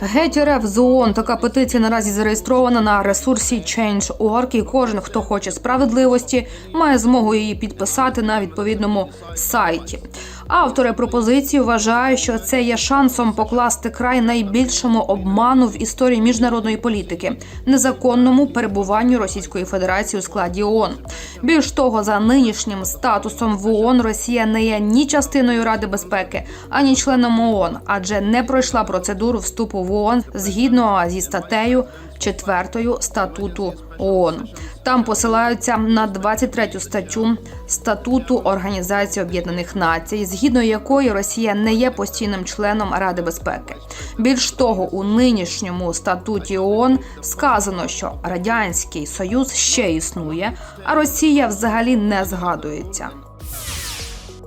Геть РФ з. Така петиція наразі зареєстрована на ресурсі Change.org, і кожен, хто хоче справедливості, має змогу її підписати на відповідному сайті. Автори пропозиції вважають, що це є шансом покласти край найбільшому обману в історії міжнародної політики незаконному перебуванню Російської Федерації у складі ООН. Більш того, за нинішнім статусом в ООН Росія не є ні частиною Ради безпеки, ані членом ООН, адже не пройшла процедуру вступу в ООН згідно зі статтею 4 статуту ООН. Там посилаються на 23 статтю статуту Організації Об'єднаних Націй, згідно якої Росія не є постійним членом Ради безпеки. Більш того, у нинішньому статуті ООН сказано, що радянський союз ще існує, а Росія взагалі не згадується.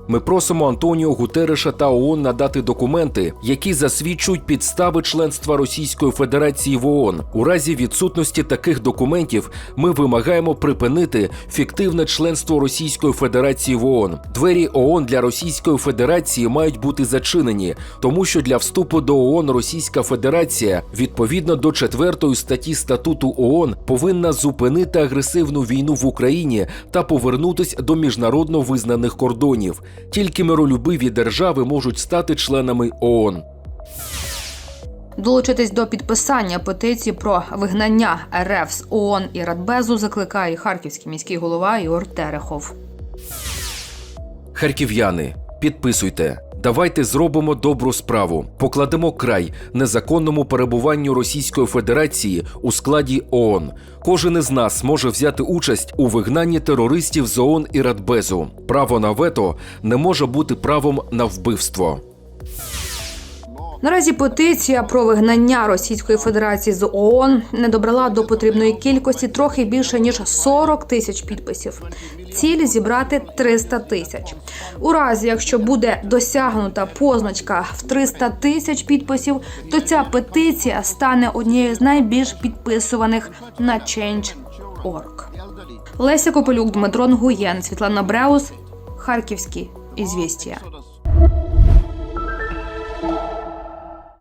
Ми просимо Антоніо Гутереша та ООН надати документи, які засвідчують підстави членства Російської Федерації в ООН. У разі відсутності таких документів ми вимагаємо припинити фіктивне членство Російської Федерації в ООН. Двері ООН для Російської Федерації мають бути зачинені, тому що для вступу до ООН Російська Федерація відповідно до четвертої статті статуту ООН повинна зупинити агресивну війну в Україні та повернутись до міжнародно визнаних кордонів. Тільки миролюбиві держави можуть стати членами ООН. Долучитись до підписання петиції про вигнання РФ з ООН і Радбезу закликає харківський міський голова Ігор Терехов. Харків'яни, підписуйте. Давайте зробимо добру справу. Покладемо край незаконному перебуванню Російської Федерації у складі ООН. Кожен із нас може взяти участь у вигнанні терористів з ООН і Радбезу. Право на вето не може бути правом на вбивство. Наразі петиція про вигнання Російської Федерації з ООН не добрала до потрібної кількості трохи більше ніж 40 тисяч підписів. Ціль зібрати 300 тисяч. У разі, якщо буде досягнута позначка в 300 тисяч підписів, то ця петиція стане однією з найбільш підписуваних на Change.org. Леся Копелюк, Дмитро Нгуєн, Світлана Бреус, Харківські ізвістія.